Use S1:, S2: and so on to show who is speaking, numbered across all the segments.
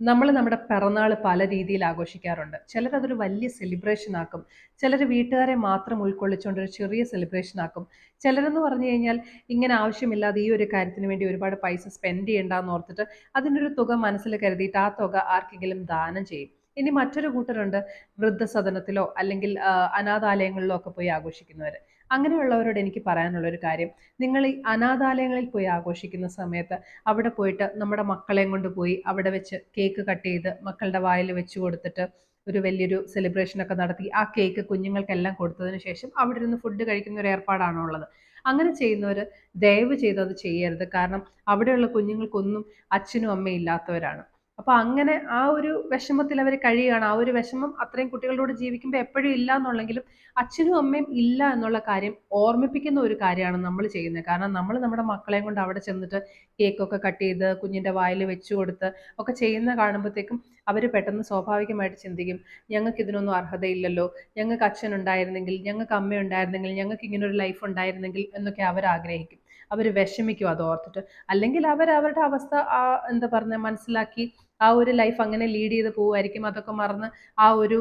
S1: നമ്മൾ നമ്മുടെ പിറന്നാൾ പല രീതിയിൽ ആഘോഷിക്കാറുണ്ട്. ചിലർ അതൊരു വലിയ സെലിബ്രേഷൻ ആക്കും. ചിലർ വീട്ടുകാരെ മാത്രം ഉൾക്കൊള്ളിച്ചുകൊണ്ട് ഒരു ചെറിയ സെലിബ്രേഷൻ ആക്കും. ചിലരെന്ന് പറഞ്ഞു കഴിഞ്ഞാൽ ഇങ്ങനെ ആവശ്യമില്ലാതെ ഈ ഒരു കാര്യത്തിന് വേണ്ടി ഒരുപാട് പൈസ സ്പെൻഡ് ചെയ്യണ്ടെന്ന് ഓർത്തിട്ട് അതിനൊരു തുക മനസ്സിൽ കരുതിയിട്ട് ആ തുക ആർക്കെങ്കിലും ദാനം ചെയ്യും. ഇനി മറ്റൊരു കൂട്ടരുണ്ട് വൃദ്ധസദനത്തിലോ അല്ലെങ്കിൽ അനാഥാലയങ്ങളിലോ ഒക്കെ പോയി ആഘോഷിക്കുന്നവർ അങ്ങനെയുള്ളവരോട് എനിക്ക് പറയാനുള്ള ഒരു കാര്യം നിങ്ങൾ ഈ അനാഥാലയങ്ങളിൽ പോയി ആഘോഷിക്കുന്ന സമയത്ത് അവിടെ പോയിട്ട് നമ്മുടെ മക്കളെയും കൊണ്ട് പോയി അവിടെ വെച്ച് കേക്ക് കട്ട് ചെയ്ത് മക്കളുടെ വായിൽ വെച്ച് കൊടുത്തിട്ട് ഒരു വലിയൊരു സെലിബ്രേഷൻ ഒക്കെ നടത്തി ആ കേക്ക് കുഞ്ഞുങ്ങൾക്കെല്ലാം കൊടുത്തതിന് ശേഷം അവിടെ ഇരുന്ന് ഫുഡ് കഴിക്കുന്ന ഒരു ഏർപ്പാടാണോ ഉള്ളത്. അങ്ങനെ ചെയ്യുന്നവർ ദയവ് ചെയ്ത് അത് ചെയ്യരുത്. കാരണം അവിടെയുള്ള കുഞ്ഞുങ്ങൾക്കൊന്നും അച്ഛനും അമ്മയും ഇല്ലാത്തവരാണ്. അപ്പൊ അങ്ങനെ ആ ഒരു വിഷമത്തിൽ അവർ കഴിയുകയാണ്. ആ ഒരു വിഷമം അത്രയും കുട്ടികളോട് ജീവിക്കുമ്പോൾ എപ്പോഴും ഇല്ല എന്നുള്ളെങ്കിലും അച്ഛനും അമ്മയും ഇല്ല എന്നുള്ള കാര്യം ഓർമ്മിപ്പിക്കുന്ന ഒരു കാര്യമാണ് നമ്മൾ ചെയ്യുന്നത്. കാരണം നമ്മൾ നമ്മുടെ മക്കളെയും കൊണ്ട് അവിടെ ചെന്നിട്ട് കേക്കൊക്കെ കട്ട് ചെയ്ത് കുഞ്ഞിന്റെ വായിൽ വെച്ച് കൊടുത്ത് ഒക്കെ ചെയ്യുന്ന കാണുമ്പോഴത്തേക്കും അവർ പെട്ടെന്ന് സ്വാഭാവികമായിട്ട് ചിന്തിക്കും ഞങ്ങൾക്ക് ഇതിനൊന്നും അർഹതയില്ലല്ലോ. ഞങ്ങൾക്ക് അച്ഛൻ ഉണ്ടായിരുന്നെങ്കിൽ ഞങ്ങൾക്ക് അമ്മ ഉണ്ടായിരുന്നെങ്കിൽ ഞങ്ങൾക്ക് ഇങ്ങനെ ഒരു ലൈഫ് ഉണ്ടായിരുന്നെങ്കിൽ എന്നൊക്കെ അവർ ആഗ്രഹിക്കും. അവർ വിഷമിക്കും അത് ഓർത്തിട്ട്. അല്ലെങ്കിൽ അവർ അവരുടെ അവസ്ഥ ആ എന്താ പറഞ്ഞ മനസ്സിലാക്കി ആ ഒരു ലൈഫ് അങ്ങനെ ലീഡ് ചെയ്ത് പോവുമായിരിക്കും. അതൊക്കെ മറന്ന് ആ ഒരു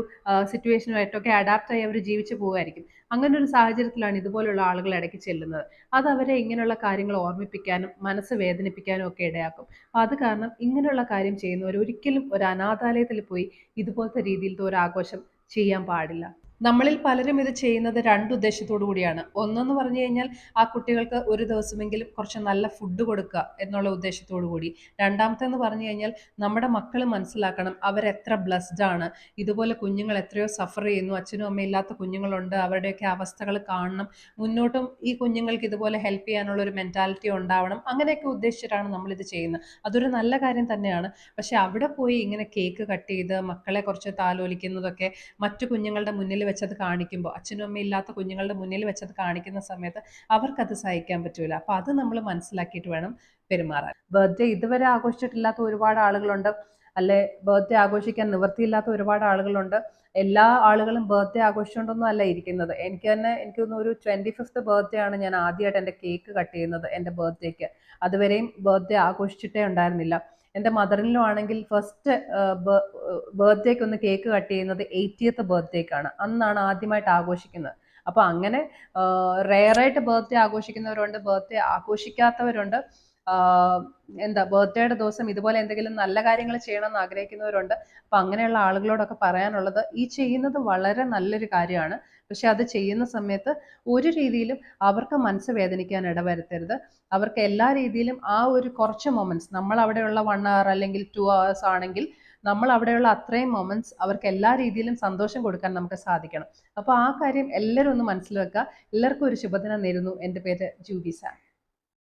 S1: സിറ്റുവേഷനുമായിട്ടൊക്കെ അഡാപ്റ്റ് ആയി അവർ ജീവിച്ചു പോവുമായിരിക്കും. അങ്ങനെ ഒരു സാഹചര്യത്തിലാണ് ഇതുപോലുള്ള ആളുകൾ ഇടയ്ക്ക് ചെല്ലുന്നത്. അത് അവരെ ഇങ്ങനെയുള്ള കാര്യങ്ങൾ ഓർമ്മിപ്പിക്കാനും മനസ്സ് വേദനിപ്പിക്കാനും ഒക്കെ ഇടയാക്കും. അപ്പം അത് കാരണം ഇങ്ങനെയുള്ള കാര്യം ചെയ്യുന്നവർ ഒരിക്കലും ഒരു അനാഥാലയത്തിൽ പോയി ഇതുപോലത്തെ രീതിയിലത്തെ ഒരു ആഘോഷം ചെയ്യാൻ പാടില്ല. നമ്മളിൽ പലരും ഇത് ചെയ്യുന്നത് രണ്ട് ഉദ്ദേശത്തോടു കൂടിയാണ്. ഒന്നെന്ന് പറഞ്ഞു കഴിഞ്ഞാൽ ആ കുട്ടികൾക്ക് ഒരു ദിവസമെങ്കിലും കുറച്ച് നല്ല ഫുഡ് കൊടുക്കുക എന്നുള്ള ഉദ്ദേശത്തോടു കൂടി. രണ്ടാമത്തെന്ന് പറഞ്ഞു കഴിഞ്ഞാൽ നമ്മുടെ മക്കൾ മനസ്സിലാക്കണം അവരെത്ര ബ്ലസ്ഡ് ആണ്. ഇതുപോലെ കുഞ്ഞുങ്ങൾ എത്രയോ സഫർ ചെയ്യുന്നു. അച്ഛനും അമ്മയും ഇല്ലാത്ത കുഞ്ഞുങ്ങളുണ്ട്. അവരുടെയൊക്കെ അവസ്ഥകൾ കാണണം. മുന്നോട്ടും ഈ കുഞ്ഞുങ്ങൾക്ക് ഇതുപോലെ ഹെൽപ്പ് ചെയ്യാനുള്ള ഒരു മെന്റാലിറ്റി ഉണ്ടാവണം. അങ്ങനെയൊക്കെ ഉദ്ദേശിച്ചിട്ടാണ് നമ്മളിത് ചെയ്യുന്നത്. അതൊരു നല്ല കാര്യം തന്നെയാണ്. പക്ഷെ അവിടെ പോയി ഇങ്ങനെ കേക്ക് കട്ട് ചെയ്ത് മക്കളെ കുറച്ച് താലോലിക്കുന്നതൊക്കെ മറ്റു കുഞ്ഞുങ്ങളുടെ മുന്നിൽ വെച്ചത് കാണിക്കുമ്പോൾ അച്ഛനും അമ്മ ഇല്ലാത്ത കുഞ്ഞുങ്ങളുടെ മുന്നിൽ വെച്ചത് കാണിക്കുന്ന സമയത്ത് അവർക്കത് സഹിക്കാൻ പറ്റൂല. അപ്പൊ അത് നമ്മൾ മനസ്സിലാക്കിയിട്ട് വേണം പെരുമാറാൻ. ബർത്ത്ഡേ ഇതുവരെ ആഘോഷിച്ചിട്ടില്ലാത്ത ഒരുപാട് ആളുകളുണ്ട്. അല്ലെ ബർത്ത്ഡേ ആഘോഷിക്കാൻ നിവൃത്തിയില്ലാത്ത ഒരുപാട് ആളുകളുണ്ട്. എല്ലാ ആളുകളും ബർത്ത്ഡേ ആഘോഷിച്ചുകൊണ്ടൊന്നും അല്ല ഇരിക്കുന്നത്. എനിക്ക് തന്നെ എനിക്ക് തോന്നുന്നു ഒരു ട്വന്റി ഫിഫ്ത്ത് ബർത്ത്ഡേ ആണ് ഞാൻ ആദ്യമായിട്ട് എന്റെ കേക്ക് കട്ട് ചെയ്യുന്നത് എന്റെ ബർത്ത്ഡേക്ക്. അതുവരെയും ബർത്ത്ഡേ ആഘോഷിച്ചിട്ടേ ഉണ്ടായിരുന്നില്ല. എന്റെ മദറിനും ആണെങ്കിൽ ഫസ്റ്റ് ബർത്ത്ഡേക്ക് ഒന്ന് കേക്ക് കട്ട് ചെയ്യുന്നത് എയ്റ്റിയത്ത് ബർത്ത്ഡേക്കാണ് അന്നാണ് ആദ്യമായിട്ട് ആഘോഷിക്കുന്നത്. അപ്പോൾ അങ്ങനെ റെയറായിട്ട് ബർത്ത്ഡേ ആഘോഷിക്കുന്നവരുണ്ട് ബർത്ത്ഡേ ആഘോഷിക്കാത്തവരുണ്ട്. എന്താ ബർത്ത്ഡേയുടെ ദിവസം ഇതുപോലെ എന്തെങ്കിലും നല്ല കാര്യങ്ങൾ ചെയ്യണമെന്ന് ആഗ്രഹിക്കുന്നവരുണ്ട്. അപ്പം അങ്ങനെയുള്ള ആളുകളോടൊക്കെ പറയാനുള്ളത് ഈ ചെയ്യുന്നത് വളരെ നല്ലൊരു കാര്യമാണ്. പക്ഷെ അത് ചെയ്യുന്ന സമയത്ത് ഒരു രീതിയിലും അവർക്ക് മനസ്സ് വേദനിക്കാൻ ഇടവരുത്തരുത്. അവർക്ക് എല്ലാ രീതിയിലും ആ ഒരു കുറച്ച് മൊമെന്റ്സ് നമ്മൾ അവിടെയുള്ള വൺ അവർ അല്ലെങ്കിൽ ടു അവേഴ്സ് ആണെങ്കിൽ നമ്മൾ അവിടെയുള്ള അത്രയും മൊമെന്റ്സ് അവർക്ക് എല്ലാ രീതിയിലും സന്തോഷം കൊടുക്കാൻ നമുക്ക് സാധിക്കണം. അപ്പോൾ ആ കാര്യം എല്ലാവരും ഒന്ന് മനസ്സിൽ വെക്കുക. എല്ലാവർക്കും ഒരു ശുഭദിനം നേരുന്നു. എന്റെ പേര് ജൂബി